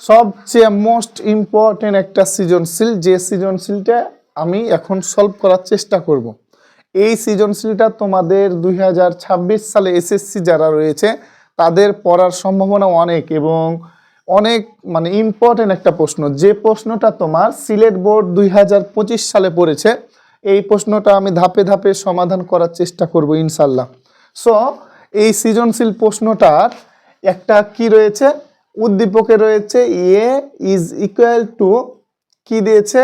সবচেয়ে most important একটা সৃজনশীল, যে সৃজনশীলটা আমি এখন সলভ করার চেষ্টা করব। এই সৃজনশীলটা তোমাদের দুই হাজার ছাব্বিশ সালে এসএসসি যারা রয়েছে, তাদের পড়ার সম্ভাবনা অনেক এবং অনেক মানে ইম্পর্টেন্ট একটা প্রশ্ন। যে প্রশ্নটা তোমার সিলেট বোর্ড দুই হাজার পঁচিশ সালে পড়েছে, এই প্রশ্নটা আমি ধাপে ধাপে সমাধান করার চেষ্টা করব ইনশাল্লাহ সো এই সৃজনশীল প্রশ্নটার একটা কি রয়েছে? উদ্দীপকে রয়েছে এ ইজ ইকুয়াল টু কি দিয়েছে?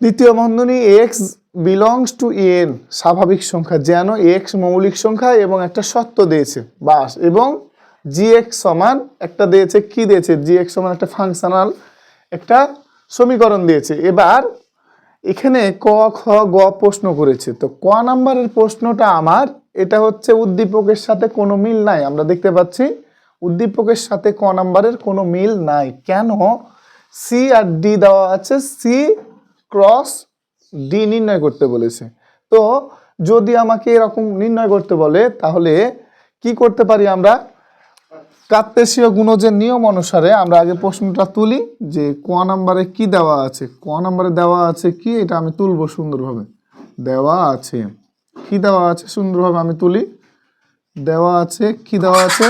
দ্বিতীয় বন্ধনী এক্স বিলংস টু এন স্বাভাবিক সংখ্যা, যেন এক্স মৌলিক সংখ্যা এবং একটা সত্য দিয়েছে, বাস, এবং জি এক্স সমান একটা দিয়েছে, কি দিয়েছে? জি এক্স সমান একটা ফাংশনাল একটা সমীকরণ দিয়েছে। এবার এখানে ক, খ, গ প্রশ্ন করেছে, তো ক নাম্বারের প্রশ্নটা আমার, এটা হচ্ছে উদ্দীপকের সাথে কোনো মিল নাই, আমরা দেখতে পাচ্ছি উদ্দীপকের সাথে ক নাম্বারের কোনো মিল নাই। কেন? সি আর ডি দেওয়া আছে সি ক্রস ডি নির্ণয় করতে বলেছে। তো যদি আমাকে এরকম নির্ণয় করতে বলে, তাহলে কি করতে পারি আমরা? কার্তেশীয় গুণজের নিয়ম অনুসারে আমরা আগে প্রশ্নটা তুলি যে ক নাম্বারে কি দেওয়া আছে। ক নাম্বারে দেওয়া আছে কি? এটা আমি তুলবো সুন্দরভাবে। দেওয়া আছে। কি দেওয়া আছে? সুন্দরভাবে আমি তুলি। দেওয়া আছে, কি দেওয়া আছে?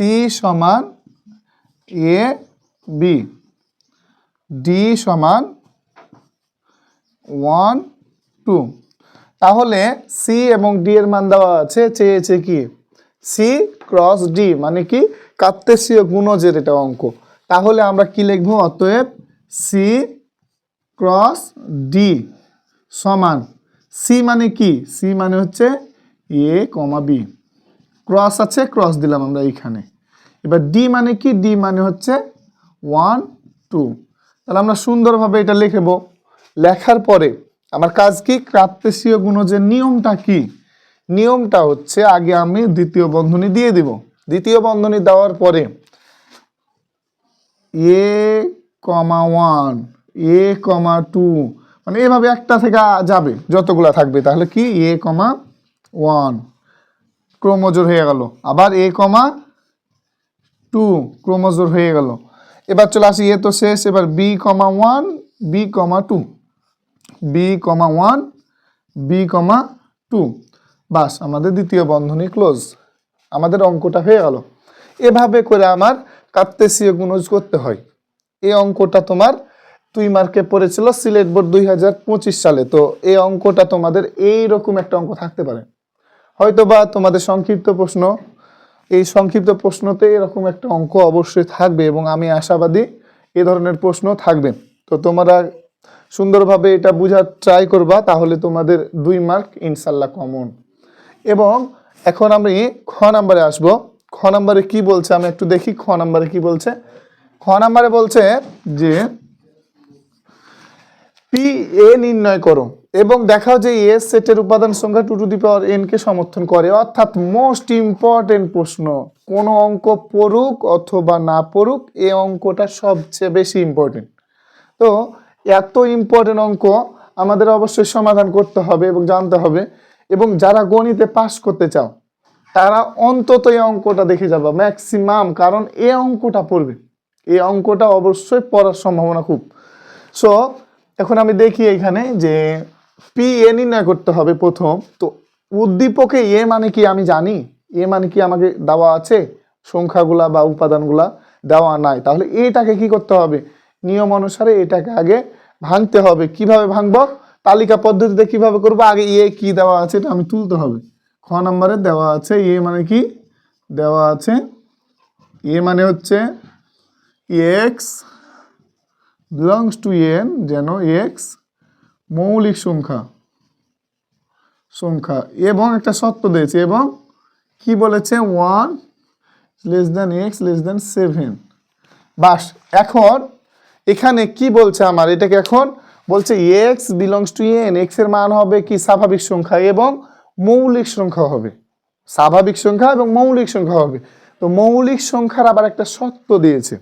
সি সমান এ বি। ডি সমান ওয়ান, টু। তাহলে সি এবং ডি এর মান দেওয়া আছে, চেয়েছে কি? সি ক্রস ডি মানে কি? কার্তেশীয় গুণজের এটা অঙ্ক। তাহলে আমরা কি লিখব? অতএব সি ক্রস ডি সমান সি মানে কি? সি মানে হচ্ছে এ কমা বি ক্রস আছে ক্রস দিলাম আমরা এইখানে। এবার ডি মানে কি? ডি মানে হচ্ছে ওয়ান টু তাহলে আমরা সুন্দরভাবে এটা লিখব লেখার পরে আমার কাজ কি? কার্তেশীয় গুণজের নিয়মটা কি? নিয়মটা হচ্ছে আগে আমি দ্বিতীয় বন্ধনী দিয়ে দিব। দ্বিতীয় বন্ধনী দেওয়ার পরে এ কমা ওয়ান এ কমা টু মানে এভাবে একটা থেকে যাবে, যতগুলা থাকবে। তাহলে কি? এ কমা ওয়ান ক্রোমোজোর হয়ে গেল। আবার এ কমা টু ক্রোমোজোর হয়ে গেল। এবার চলে আসি, এ তো শেষ, এবার B comma one B comma two. B comma one B comma two. বাস, আমাদের দ্বিতীয় বন্ধনী ক্লোজ। আমাদের অঙ্কটা হয়ে গেল। এভাবে করে আমার কার্তেশীয় গুণজ করতে হয়। এই অঙ্কটা তোমার দুই মার্কে পড়েছিল সিলেট বোর্ড দুই হাজার পঁচিশ সালে। তো এই অঙ্কটা তোমাদের এই রকম একটা অঙ্ক থাকতে পারে। হয়তো বা তোমাদের সংক্ষিপ্ত প্রশ্ন এই সংক্ষিপ্ত প্রশ্নতে এরকম একটা অঙ্ক অবশ্যই থাকবে এবং আমি আশাবাদী এ ধরনের প্রশ্ন থাকবে। তো তোমরা সুন্দরভাবে এটা বোঝার ট্রাই করবা, তাহলে তোমাদের দুই মার্ক ইনশাল্লাহ কমন এবং এখন আমি খ নাম্বারে আসব। খ নাম্বারে কি বলছে? আমি একটু দেখি, খ নাম্বারে কি বলছে? খ নাম্বারে বলছে যে পি এ নির্ণয় করো এবং দেখাও যে এ সেটের উপাদান সংখ্যা two to the power N কে সমর্থন করে। অর্থাৎ মোস্ট ইম্পর্টেন্ট প্রশ্ন, কোন অঙ্ক পড়ুক অথবা না পড়ুক, এ অঙ্কটা সবচেয়ে বেশি ইম্পর্টেন্ট তো এত ইম্পর্টেন্ট অঙ্ক আমাদের অবশ্যই সমাধান করতে হবে এবং জানতে হবে এবং যারা গণিতে পাশ করতে চাও, তারা অন্তত এই অঙ্কটা দেখে যাবে ম্যাক্সিমাম কারণ এ অঙ্কটা পড়বে। এই অঙ্কটা অবশ্যই পড়ার সম্ভাবনা খুব। সো এখন আমি দেখি এখানে যে পি এ নির্ণয় করতে হবে প্রথম। তো উদ্দীপকে এ মানে কি আমি জানি? এ মানে কি আমাকে দেওয়া আছে? সংখ্যাগুলা বা উপাদানগুলা দেওয়া নাই। তাহলে এটাকে কি করতে হবে? নিয়ম অনুসারে এটাকে আগে ভাঙতে হবে। কীভাবে ভাঙবো? তালিকা পদ্ধতিতে কীভাবে করব? আগে এ কি দেওয়া আছে এটা আমি তুলতে হবে। খ নম্বরে দেওয়া আছে এ মানে কি? দেওয়া আছে এ মানে হচ্ছে এক্স বিলংস টু এন যেন এক্স মৌলিক সংখ্যা সংখ্যা, এবং একটা সত্য দিয়েছে, এবং কি বলেছে? One less than x less than seven বাস, এখন এখানে কি বলছে আমার? এটাকে এখন বলছে এক্স বিলংস টু এন এক্সের মান হবে কি? স্বাভাবিক সংখ্যা এবং মৌলিক সংখ্যা হবে। স্বাভাবিক সংখ্যা এবং মৌলিক সংখ্যা হবে। তো মৌলিক সংখ্যার আবার একটা সত্য দিয়েছে।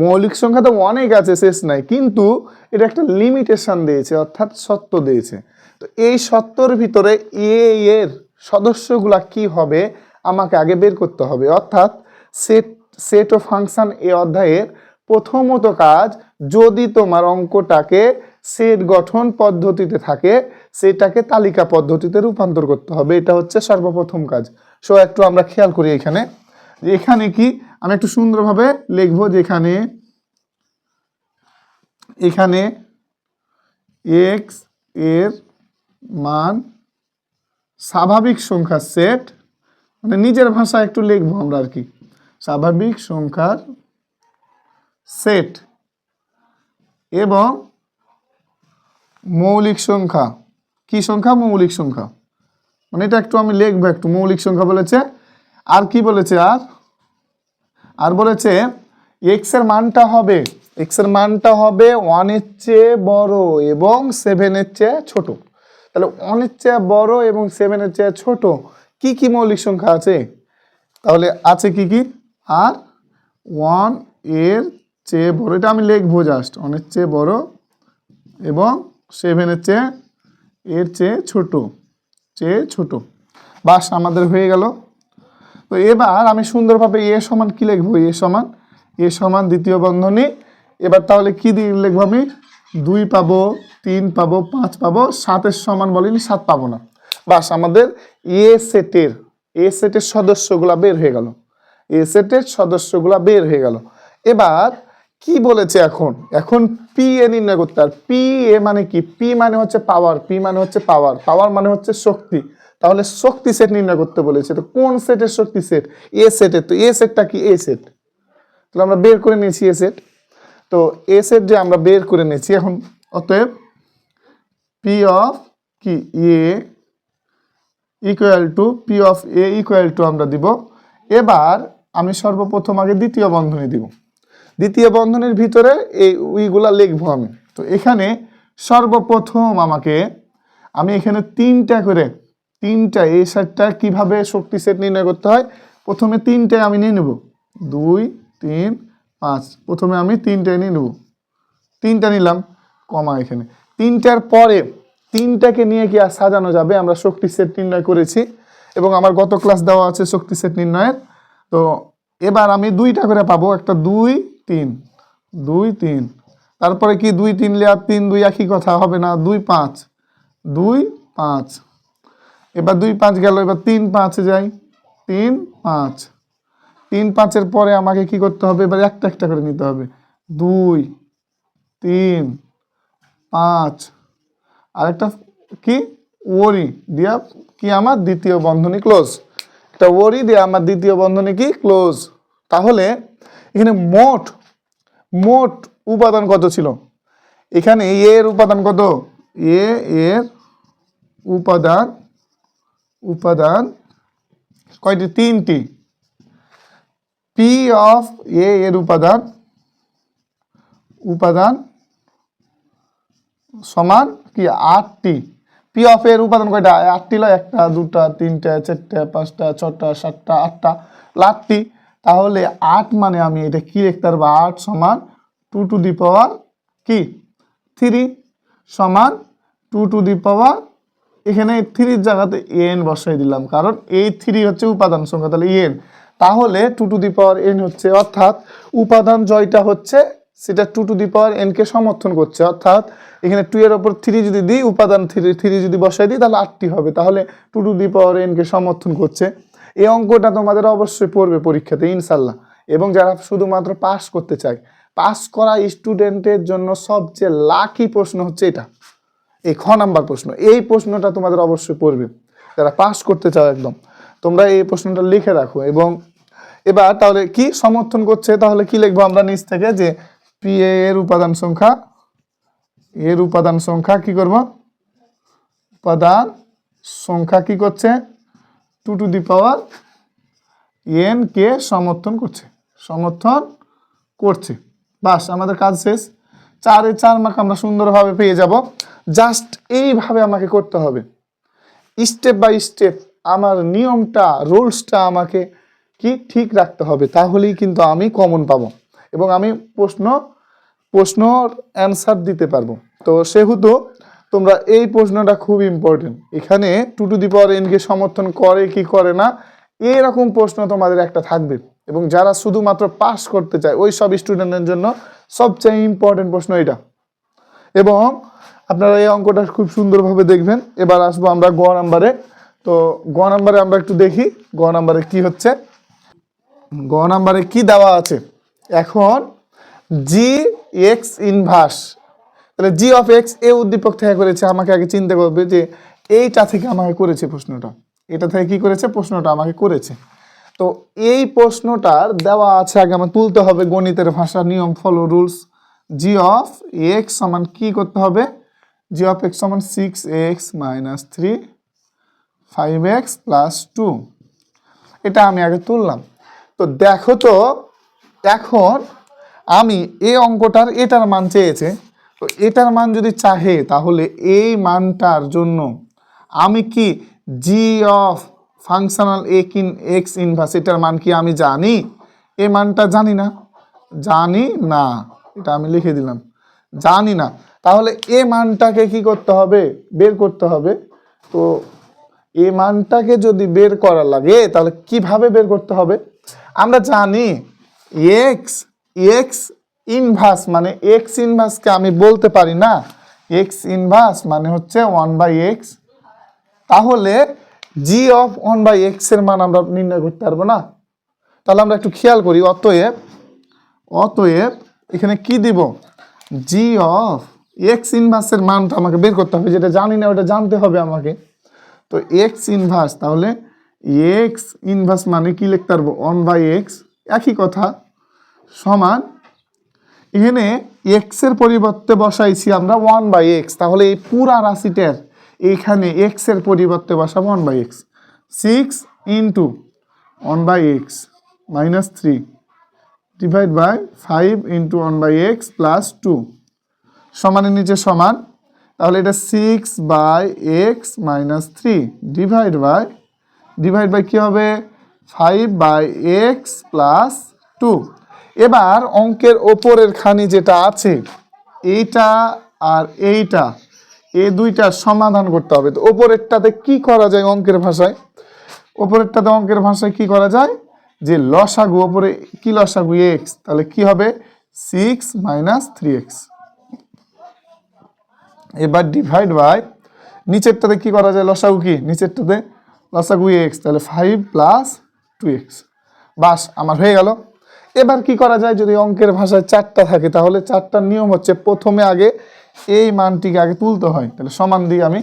মৌলিক সংখ্যা তো অনেক আছে, শেষ নাই। কিন্তু এটা একটা লিমিটেশন দিয়েছে, অর্থাৎ সত্য দিয়েছে। তো এই সত্যর ভিতরে এ এর সদস্যগুলা কি হবে, আমাকে আগে বের করতে হবে। অর্থাৎ সেট সেট ও ফাংশন এ অধ্যায়ের প্রথমত কাজ, যদি তোমার অঙ্কটাকে সেট গঠন পদ্ধতিতে থাকে, সেটাকে তালিকা পদ্ধতিতে রূপান্তর করতে হবে। এটা হচ্ছে সর্বপ্রথম কাজ। সো একটু আমরা খেয়াল করি এখানে। যে এখানে কি? আমি একটু সুন্দরভাবে লিখব যে এখানে এক্সের মান স্বাভাবিক সংখ্যার সেট মানে নিজের ভাষায় একটু লিখব আমরা আর কি। স্বাভাবিক সংখ্যার সেট এবং মৌলিক সংখ্যা। কি সংখ্যা? মৌলিক সংখ্যা। মানে এটা একটু আমি লিখব, একটু মৌলিক সংখ্যা বলেছে। আর কি বলেছে আর? আর বলেছে এক্সের মানটা হবে এক্সের মানটা হবে ওয়ানের চেয়ে বড় এবং সেভেনের চেয়ে ছোট। তাহলে ওয়ানের চেয়ে বড় এবং সেভেনের চেয়ে ছোট, কি কি মৌলিক সংখ্যা আছে? তাহলে আছে কি কি? আর ওয়ানের চেয়ে বড়, এটা আমি লিখব জাস্ট ওয়ানের চেয়ে বড় এবং সেভেনের চেয়ে, এর চেয়ে ছোট চেয়ে ছোট। বাস, আমাদের হয়ে গেল। তো এবার আমি সুন্দরভাবে এ সমান কি লিখব? এ সমান এ সমান দ্বিতীয় বন্ধনী। এবার তাহলে কি দিয়ে লিখব আমি? দুই পাবো, তিন পাবো, পাঁচ পাবো, সাতের সমান বলিনি সাত পাবো না। বাস আমাদের এ সেটের এ সেটের সদস্যগুলা বের হয়ে গেল। এ সেটের সদস্যগুলা বের হয়ে গেল। এবার কি বলেছে এখন? এখন পি এ নির্ণয় করতে আর পি এ মানে কি? পি মানে হচ্ছে পাওয়ার পি মানে হচ্ছে পাওয়ার পাওয়ার মানে হচ্ছে শক্তি। তাহলে শক্তি সেট নির্ণয় করতে বলেছে। তো কোন সেটের শক্তি সেট এ সেটের তো এ সেটটা কি? এ সেট তাহলে আমরা বের করে নিয়েছি এ সেট তো এ সেট যে আমরা বের করে নিয়েছি এখন, অতএব পি অফ কি? A equal to P of A equal to আমরা দিব। এবার আমি সর্বপ্রথম আগে দ্বিতীয় বন্ধনী দিব। দ্বিতীয় বন্ধনীর ভিতরে এই উইগুলা লিখব আমি। তো এখানে সর্বপ্রথম আমাকে, আমি এখানে তিনটা করে তিনটা, এই সেটটা কীভাবে শক্তি সেট নির্ণয় করতে হয়? প্রথমে তিনটায় আমি নিয়ে নেব। দুই, তিন, পাঁচ। প্রথমে আমি তিনটায় নিয়ে নেব। তিনটা নিলাম, কমা এখানে। তিনটার পরে তিনটাকে নিয়ে কি আর সাজানো যাবে? আমরা শক্তি সেট নির্ণয় করেছি এবং আমার গত ক্লাস দেওয়া আছে শক্তি সেট নির্ণয়ের। তো এবার আমি দুইটা করে পাবো, একটা দুই, তিন। দুই, তিন। তারপরে কি দুই, তিন লেয়ার তিন, দুই একই কথা হবে না? দুই, পাঁচ। দুই, পাঁচ। এবার দুই পাঁচ গেল, এবার তিন পাঁচে যাই। তিন পাঁচ। তিন পাঁচের পরে আমাকে কি করতে হবে? এবার একটা একটা করে নিতে হবে। দুই, তিন, পাঁচ। আরেকটা কি? ওরি দিয়া কি আমার দ্বিতীয় বন্ধনী ক্লোজ একটা ওরি দিয়ে আমার দ্বিতীয় বন্ধনী কি? ক্লোজ তাহলে এখানে মোট মোট উপাদান কত ছিল? এখানে এর উপাদান কত? এ এর উপাদান উপাদান, কয়টি? তিনটি। পি অফ এ এর উপাদান উপাদান সমান কি? আটটি। পি অফ এর উপাদান কয়টা? আটটি লয় একটা, দুটা, তিনটা, চারটা, পাঁচটা, ছটা, সাতটা, আটটা আটটি তাহলে আট মানে আমি এটা কি লিখতে পারব? আট সমান টু টু দি পাওয়ার কি? থ্রি সমান টু টু দি পাওয়ার এখানে থ্রির জায়গাতে এন বসাই দিলাম, কারণ এই থ্রি হচ্ছে উপাদান সংখ্যা, তাহলে এন তাহলে two to the power N হচ্ছে, অর্থাৎ উপাদান জয়টা হচ্ছে, সেটা টু টু দি পাওয়ার এনকে সমর্থন করছে, অর্থাৎ এখানে টু এর ওপর থ্রি যদি দিই, উপাদান থ্রি থ্রি যদি বসাই দিই, তাহলে আটটি হবে। তাহলে টু টু দি পাওয়ার এনকে সমর্থন করছে। এই অঙ্কটা তোমাদের অবশ্যই পড়বে পরীক্ষাতে ইনশাল্লাহ এবং যারা শুধুমাত্র পাস করতে চায় পাস করা স্টুডেন্টের জন্য সবচেয়ে লাকি প্রশ্ন হচ্ছে এটা। এই খ নাম্বার প্রশ্ন, এই প্রশ্নটা তোমাদের অবশ্যই পড়বে, যারা পাস করতে চাও একদম। তোমরা এই প্রশ্নটা লিখে রাখো এবং এবার তাহলে কি সমর্থন করছে, তাহলে কি লিখব আমরা নিচ থেকে যে পি এর উপাদান সংখ্যা, এর উপাদান সংখ্যা কি করব? উপাদান সংখ্যা কি করছে? Two to the power N কে সমর্থন করছে সমর্থন করছে। বাস, আমাদের কাজ শেষ। চারে চার মার্ক আমরা সুন্দরভাবে পেয়ে যাব। জাস্ট এইভাবে আমাকে করতে হবে। স্টেপ বাই স্টেপ আমার নিয়মটা, রুলসটা আমাকে কি ঠিক রাখতে হবে তাহলেই কিন্তু আমি কমন পাবো এবং আমি প্রশ্ন, প্রশ্নর অ্যান্সার দিতে পারব। তো সেহেতু তোমরা এই প্রশ্নটা খুব ইম্পর্টেন্ট এখানে টু টু দি পাওয়ার এনকে সমর্থন করে কি করে না, এরকম প্রশ্ন তোমাদের একটা থাকবে এবং যারা শুধুমাত্র পাস করতে চায়, ওই সব স্টুডেন্টের জন্য সবচেয়ে ইম্পর্টেন্ট প্রশ্ন এটা এবং আপনারা এই অঙ্কটা খুব সুন্দরভাবে দেখবেন। এবার আসব আমরা গ নাম্বারে। তো গ নাম্বারে আমরা একটু দেখি, গ নাম্বারে কি হচ্ছে। গ নাম্বারে কি দেওয়া আছে? এখন জি এক্স ইনভার্স তাহলে জি অফ এক্স এ উদ্দীপক থেকে করেছে, আমাকে আগে চিন্তা করবে যে এইটা থেকে আমাকে করেছে প্রশ্নটা। এটা থেকে কি করেছে? প্রশ্নটা আমাকে করেছে। তো এই প্রশ্নটার দেওয়া আছে, আগে আমার তুলতে হবে গণিতের ভাষা, নিয়ম follow rules G of x সমান কি করতে হবে? জি অফ এক্স সমান six x minus three five x plus two. এটা আমি আগে তুললাম। তো দেখো তো, এখন আমি এই অঙ্কটার এটার মান চেয়েছে। তো এটার মান যদি চাহে, তাহলে এই মানটার জন্য আমি কি জি অফ ফাংশনাল এক ইন এক্স ইনভার্স এটার মান কি আমি জানি? এই মানটা জানি না। জানি না। এটা আমি লিখে দিলাম। জানি না। তাহলে এ মানটাকে কি করতে হবে? বের করতে হবে। তো এ মানটাকে যদি বের করা লাগে, তাহলে কীভাবে বের করতে হবে? আমরা জানি এক্স এক্স ইনভার্স মানে এক্স ইনভার্সকে আমি বলতে পারি না। এক্স ইনভার্স মানে হচ্ছে ওয়ান বাই এক্স তাহলে জি অফ ওয়ান বাই এক্সের মান আমরা নির্ণয় করতে পারব না। তাহলে আমরা একটু খেয়াল করি, অতএব অতএব এখানে কি দিব? জি অফ এক্স ইনভার্সের মানটা আমাকে বের করতে হবে, যেটা জানি না ওটা জানতে হবে আমাকে। তো এক্স ইনভার্স তাহলে এক্স ইনভার্স মানে কি লিখতে পারব? ওয়ান বাই এক্স একই কথা, সমান। এখানে এক্সের পরিবর্তে বসাইছি আমরা ওয়ান বাই এক্স তাহলে এই পুরা রাশিটার এখানে এক্সের পরিবর্তে বসাবো one by x six into one by x minus three divide by five into one by x plus two সমানের নিচে সমান, তাহলে এটা six by x minus three divide by divide by কী হবে? Five by x plus two এবার অঙ্কের ওপরের খানি যেটা আছে, এইটা আর এইটা এই দুইটা সমাধান করতে হবে। তো ওপরেরটাতে কি করা যায় অঙ্কের ভাষায়? ওপরেরটাতে অঙ্কের ভাষায় কি করা যায়? যে লসাগু, ওপরে কি লসাগু এক্স তাহলে কি হবে? সিক্স মাইনাস থ্রি এক্স এবার ডিভাইড বাই নিচেরটাতে কি করা যায়? লসাগু কি? নিচেরটাতে লসাগু এক্স, তাহলে ফাইভ প্লাস টু এক্স। বাস, আমার হয়ে গেল। এবার কি করা যায়? যদি অঙ্কের ভাষায় চারটা থাকে, তাহলে চারটার নিয়ম হচ্ছে প্রথমে আগে এই মানটিকে আগে তুলতে হয়। তাহলে সমান দিই আমি।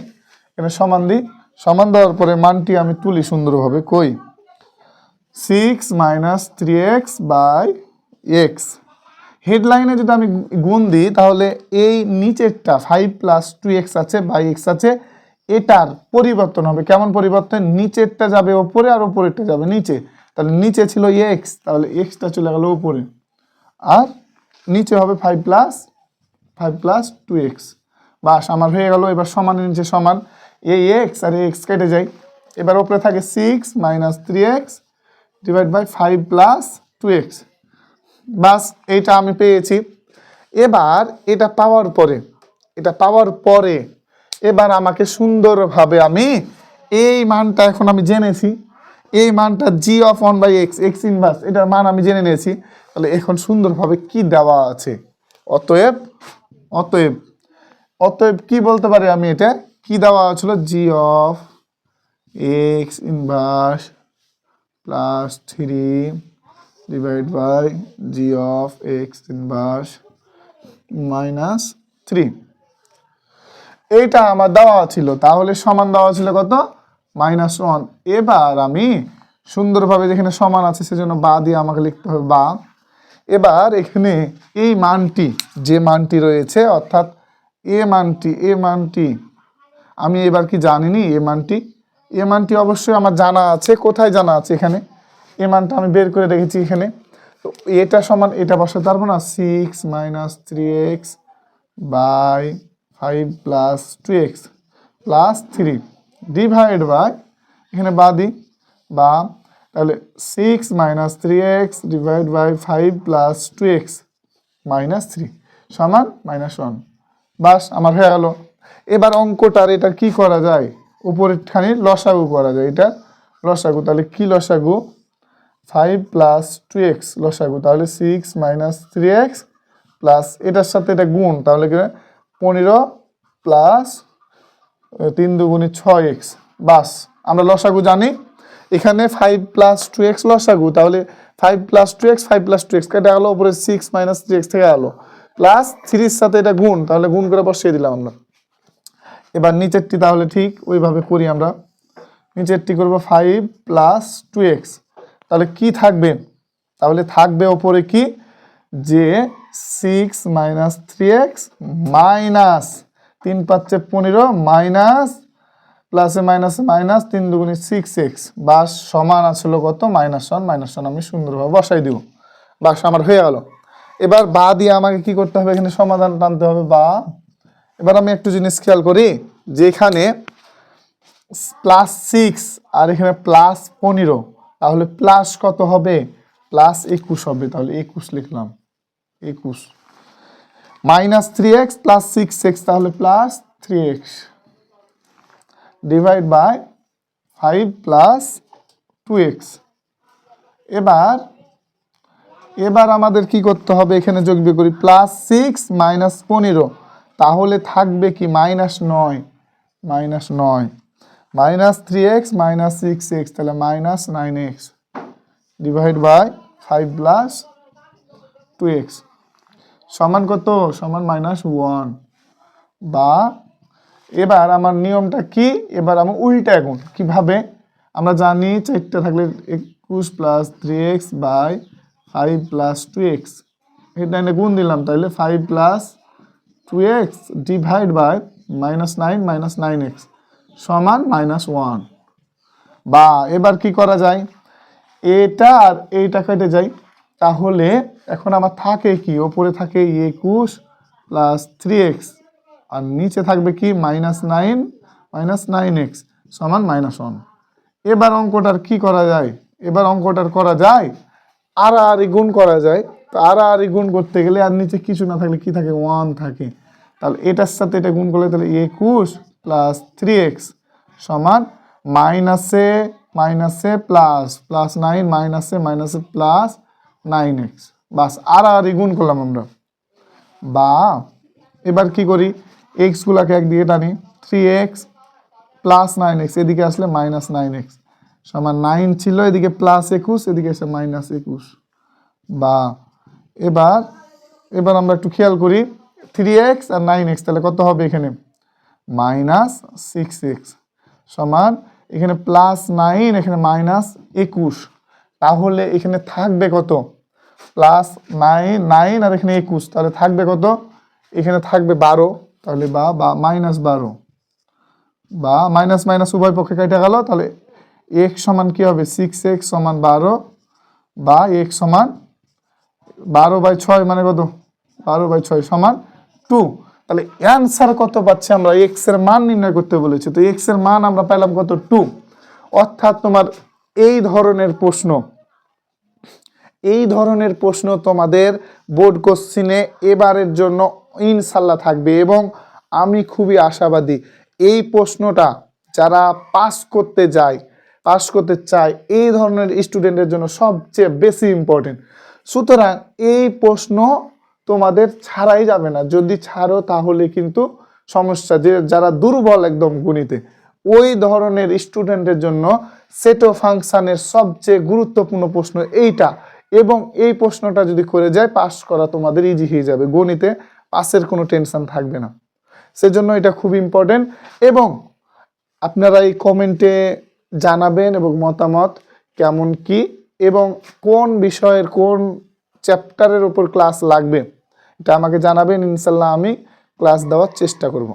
এখানে সমান দিই। সমান দেওয়ার পরে মানটি আমি তুলি সুন্দরভাবে। কই? Six minus three x by x হেডলাইনে যদি আমি গুণ দিই, তাহলে এই নিচেরটা ফাইভ প্লাস টু এক্স আছে বাই এক্স আছে, এটার পরিবর্তন হবে। কেমন পরিবর্তন? নিচেরটা যাবে ওপরে আর ওপরেরটা যাবে নিচে। তাহলে নিচে ছিল এক্স তাহলে এক্সটা চলে গেল ওপরে আর নিচে হবে five plus five plus two x বাস, আমার হয়ে গেল, এবার সমানের নিচে সমান। এই এক্স আর এক্স কেটে যায় এবার ওপরে থাকে six minus three x divide by five plus two x বাস এইটা আমি পেয়েছি। এবার এটা পাওয়ার পরে, এটা পাওয়ার পরে এবার আমাকে সুন্দরভাবে আমি এই মানটা এখন আমি জেনেছি। এই মানটা G of one by x x inverse এটার মান আমি জেনে নিয়েছি। তাহলে এখন সুন্দরভাবে কি দেওয়া আছে? অতএব অতএব অতএব কি বলতে পারি আমি এটা? কি দেওয়া ছিল G of x inverse plus three divide by G of x inverse minus three এইটা আমার দেওয়া ছিল, তাহলে সমান দেওয়া ছিল কত? মাইনাস ওয়ান এবার আমি সুন্দরভাবে যেখানে সমান আছে, সেজন্য বা দিয়ে আমাকে লিখতে হবে বা। এবার এখানে এই মানটি, যে মানটি রয়েছে, অর্থাৎ এ মানটি এ মানটি, আমি এবার কি জানিনি? এ মানটি এ মানটি অবশ্যই আমার জানা আছে। কোথায় জানা আছে এখানে? এ মানটা আমি বের করে রেখেছি এখানে। তো এটা সমান, এটা বসাতে পারব না। Six minus three x by five plus two x plus three divide by এখানে বা দিই, বা তাহলে six minus three x divide by five plus two x minus three সমান মাইনাস ওয়ান বাস, আমার হয়ে গেল। এবার অঙ্কটার এটা কি করা যায়? উপরের খানি লসাগু করা যায়। এটা লসাগু, তাহলে কি লসাগু? ফাইভ প্লাস টু এক্স লসাগু, তাহলে six minus three x plus এটার সাথে এটা গুণ, তাহলে কি পনেরো প্লাস তিন দুগুণি ছয় এক্স, বাস। আমরা লসাগু জানি। এখানে ফাইভ প্লাস টু এক্স লসাগু, তাহলে five plus two x, five plus two x, কেটে গেলো, উপরে সিক্স মাইনাস থ্রি এক্স থেকে গেলো। প্লাস থ্রির সাথে এটা গুণ, তাহলে গুণ করে বসিয়ে দিলাম আমরা। এবার নিচেরটি তাহলে ঠিক ওইভাবে করি আমরা। নিচেরটি করব ফাইভ প্লাস টু এক্স। তাহলে কি থাকবে? তাহলে থাকবে ওপরে কি? যে six minus three x minus তিন পাঁচে পনেরো মাইনাস প্লাসে মাইনাসে মাইনাস তিন দুগুণি সিক্স এক্স বাস সমান আসলো কত? মাইনাস ওয়ান মাইনাস ওয়ান আমি সুন্দরভাবে বসাই দিব। বাস আমার হয়ে গেল। এবার বা দিয়ে আমাকে কি করতে হবে? এখানে সমাধান টানতে হবে বা। এবার আমি একটু জিনিস খেয়াল করি যে এখানে প্লাস সিক্স আর এখানে প্লাস পনেরো। তাহলে প্লাস কত হবে? প্লাস একুশ হবে, তাহলে একুশ লিখলাম। একুশ। Minus three x plus six x তাহলে plus three x divide by five plus two x এবার এবার আমাদের কি করতে হবে? এখানে যোগ বিয়োগ করি প্লাস সিক্স মাইনাস পনেরো। তাহলে থাকবে কি? মাইনাস নয়। মাইনাস নয়। Minus three x minus six x তাহলে minus nine x divide by five plus two x সমান কত? সমান মাইনাস ওয়ান বা এবার আমার নিয়মটা কি? এবার আমার উল্টা গুণ। কীভাবে? আমরা জানি চারটা থাকলে একুশ plus three x by five plus two x এটা এনে গুণ দিলাম, তাহলে five plus two x divide by minus nine minus nine x সমান মাইনাস ওয়ান বা এবার কি করা যায়? এটা আর এইটা কেটে যায়। তাহলে এখন আমার থাকে কি? ওপরে থাকে একুশ প্লাস থ্রি এক্স আর নিচে থাকবে কি? Minus nine minus nine x সমান মাইনাস ওয়ান এবার অঙ্কটার কি করা যায়? এবার অঙ্কটার করা যায়? আর আর গুণ করা যায়। তো আর আর গুণ করতে গেলে আর নিচে কিছু না থাকলে কি থাকে? ওয়ান থাকে। তাহলে এটার সাথে এটা গুণ করলে তাহলে একুশ প্লাস থ্রি এক্স সমান মাইনাসে মাইনাসে প্লাস প্লাস নাইন মাইনাসে মাইনাসে প্লাস নাইন এক্স বাস আর আর গুণ করলাম আমরা। বা এবার কি করি? এক্সগুলাকে একদিকে টানি। Three x plus nine x এদিকে আসলে মাইনাস নাইন এক্স সমান নাইন ছিল, এদিকে প্লাস একুশ, এদিকে এসে মাইনাস একুশ। বা এবার এবার আমরা একটু খেয়াল করি। থ্রি এক্স আর নাইন এক্স তাহলে কত হবে এখানে? মাইনাস সিক্স এক্স সমান এখানে প্লাস নাইন এখানে মাইনাস একুশ। তাহলে এখানে থাকবে কত? প্লাস নাইন নাইন আর এখানে একুশ। তাহলে থাকবে কত? এখানে থাকবে বারো। তাহলে বা বা মাইনাস বারো। বা মাইনাস মাইনাস উভয় পক্ষে কেটে গেল। তাহলে এক্স সমান কি হবে? সিক্স এক্স সমান বারো। বা এক্স সমান বারো বাই ছয় মানে কত? বারো বাই ছয় সমান টু তাহলে অ্যান্সার কত পাচ্ছি আমরা? এক্সের মান নির্ণয় করতে বলেছি। তো এক্সের মান আমরা পেলাম কত? টু অর্থাৎ তোমার এই ধরনের প্রশ্ন, এই ধরনের প্রশ্ন তোমাদের বোর্ড কোশ্চিনে এবারের জন্য ইনশাল্লাহ থাকবে এবং আমি খুবই আশাবাদী। এই প্রশ্নটা যারা পাস করতে যায় পাস করতে চায়, এই ধরনের স্টুডেন্টের জন্য সবচেয়ে বেশি ইম্পর্টেন্ট সুতরাং এই প্রশ্ন তোমাদের ছাড়াই যাবে না। যদি ছাড়ো তাহলে কিন্তু সমস্যা। যে যারা দুর্বল একদম গণিতে, ওই ধরনের স্টুডেন্টের জন্য সেটো ফাংশনের সবচেয়ে গুরুত্বপূর্ণ প্রশ্ন এইটা। এবং এই প্রশ্নটা যদি করে যায় পাস করা তোমাদের ইজি হয়ে যাবে। গণিতে পাসের কোনো টেনশন থাকবে না। সেজন্য এটা খুব ইম্পর্টেন্ট এবং আপনারা এই কমেন্টে জানাবেন এবং মতামত কেমন কি, এবং কোন বিষয়ের কোন চ্যাপ্টারের ওপর ক্লাস লাগবে। এটা আমাকে জানাবেন ইনশাল্লাহ আমি ক্লাস দেওয়ার চেষ্টা করব।